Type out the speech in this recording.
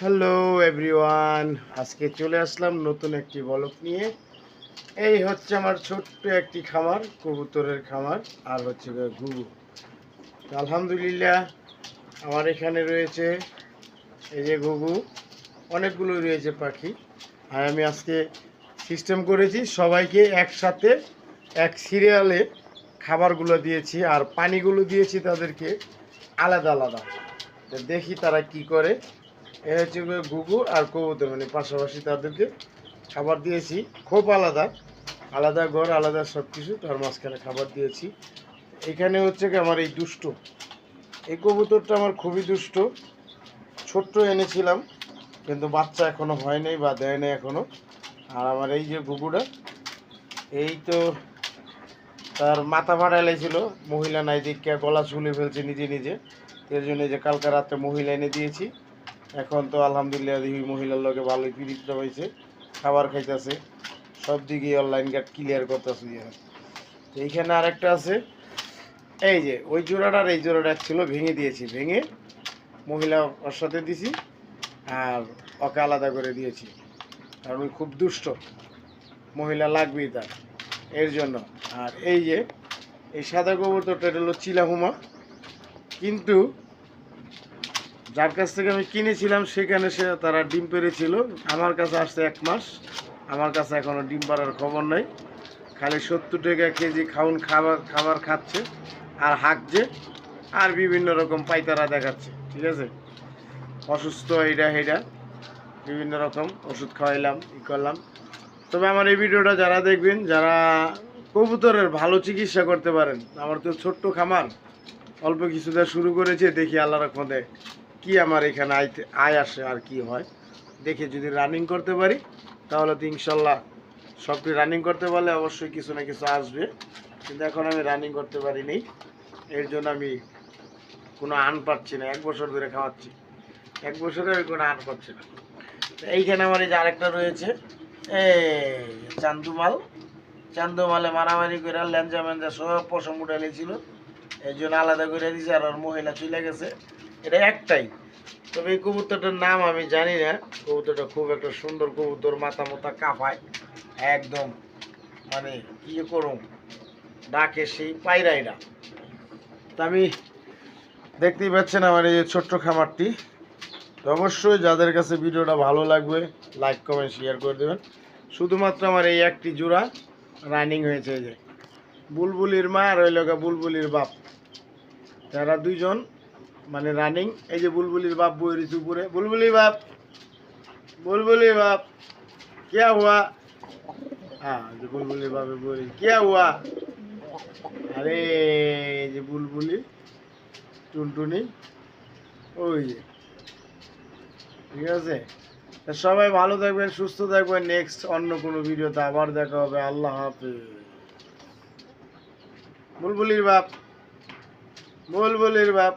Hello everyone আজকে চলে আসলাম নতুন একটি বলক নিয়ে। এই হচ্ছে আমার ছোট্ট একটি খামার, কবুতরের খামার, আর হচ্ছে ঘুঘু। আলহামদুলিল্লাহ, আমার এখানে রয়েছে এই যে ঘুঘু। অনেকগুলো রয়েছে পাখি। আর আমি আজকে সিস্টেম করেছি, সবাইকে একসাথে এক সিরিয়ালে খাবারগুলো দিয়েছি, আর পানিগুলো দিয়েছি তাদেরকে আলাদা আলাদা। দেখি তারা কি করে। এ হচ্ছে ঘুঘু আর কবুতর মানে পাশাপাশি তাদেরকে খাবার দিয়েছি। খুব আলাদা আলাদা ঘর, আলাদা সব কিছু তার মাঝখানে খাবার দিয়েছি। এখানে হচ্ছে কি আমার এই দুষ্ট। এই কবুতরটা আমার খুবই দুষ্ট। ছোট্ট এনেছিলাম, কিন্তু বাচ্চা এখনও হয় নাই বা দেয় নাই এখনও। আর আমার এই যে ঘুঘুটা, এই তো তার মাথা ফাটা লেগেছিল। মহিলা নাই দিকে গলা ঝুলে ফেলছে নিজে নিজে। এর জন্য যে কালকে রাত্রে মহিলা এনে দিয়েছি। এখন তো আলহামদুলিল্লাহ দেখি মহিলার লগে ভালোই পিরিতটা হয়েছে, খাবার খাইতেছে, সব দিকে অনলাইন গার্ড ক্লিয়ার করতেছে তো এইখানে আরেকটা আছে, এই যে, ওই জোড়াটার এই জোড়াটা ছিল ভেঙে দিয়েছি, ভেঙে মহিলা ওর সাথে দিছি আর ওকে আলাদা করে দিয়েছি। কারণ ওই খুব দুষ্ট, মহিলা লাগবেই তার, এর জন্য। আর এই যে, এই সাদা কবুতরটা এটা হলো চিলাহুমা, কিন্তু যার কাছ থেকে আমি কিনেছিলাম, সেখানে সে তারা ডিম পেরেছিল। আমার কাছে আসছে এক মাস। আমার কাছে এখনও ডিম পাড়ার খবর নাই। খালি সত্তর টাকা কেজি খাউন খাবার খাবার খাচ্ছে আর হাঁকছে আর বিভিন্ন রকম পাইতারা দেখাচ্ছে, ঠিক আছে? অসুস্থ এইটা সেইটা বিভিন্ন রকম ওষুধ খাওয়াইলাম, ই করলাম। তবে আমার এই ভিডিওটা যারা দেখবেন, যারা কবুতরের ভালো চিকিৎসা করতে পারেন, আমার তো ছোট্ট খামার, অল্প কিছুটা শুরু করেছে, দেখি আল্লাহ রকমে কি আমার এখানে আইতে আয় আসে আর কি হয়? দেখে যদি রানিং করতে পারি, তাহলে তো ইনশাল্লাহ সবটি রানিং করতে পারলে অবশ্যই কিছু না কিছু আসবে। কিন্তু এখন আমি রানিং করতে পারিনি এর জন্য আমি কোনো আন পাচ্ছি না। এক বছর ধরে খাওয়াচ্ছি। এক বছরে আমি কোনো আন পাচ্ছি না। তো এইখানে আমার এই যে আরেকটা রয়েছে, এই চান্দুমাল। চান্দুমালে মারামারি করে ল্যাঞ্জা ম্যাঞ্জা সব পশম উঠে ছিল এই জন্য আলাদা করে দিয়েছে আর ওর মহিলা চলে গেছে। এটা একটাই। তবে এই কবুতরটার নাম আমি জানি না। কবুতরটা খুব একটা সুন্দর কবুতর, মাথা মাথা কাঁপায় একদম মানে ইয়ে করুম, ডাকে সেই পায়রাইরা। তা আমি দেখতেই পাচ্ছেন আমার এই ছোট্ট খামারটি। তো অবশ্যই যাদের কাছে ভিডিওটা ভালো লাগবে, লাইক, কমেন্ট, শেয়ার করে দেবেন। শুধুমাত্র আমার এই একটি জোড়া রানিং হয়েছে যে। বুলবুলির মা আর ওই বুলবুলির বাপ। তারা দুইজন মানে রানিং এই যে বুলবুলির বাপ বই রয়েছে উপরে বুলবুলি বাপ বুলবুলি বাপ क्या हुआ हाँ जो बुलबुली बाप बोल क्या हुआ আরে এই যে বুলবুলি টুনটুনি ওই যে ঠিক আছে তা সবাই ভালো থাকবেন সুস্থ থাকবেন নেক্সট অন্য কোনো ভিডিওতে আবার দেখা হবে আল্লাহ হাফেজ বুলবুলির বাপ বুলবুলির বাপ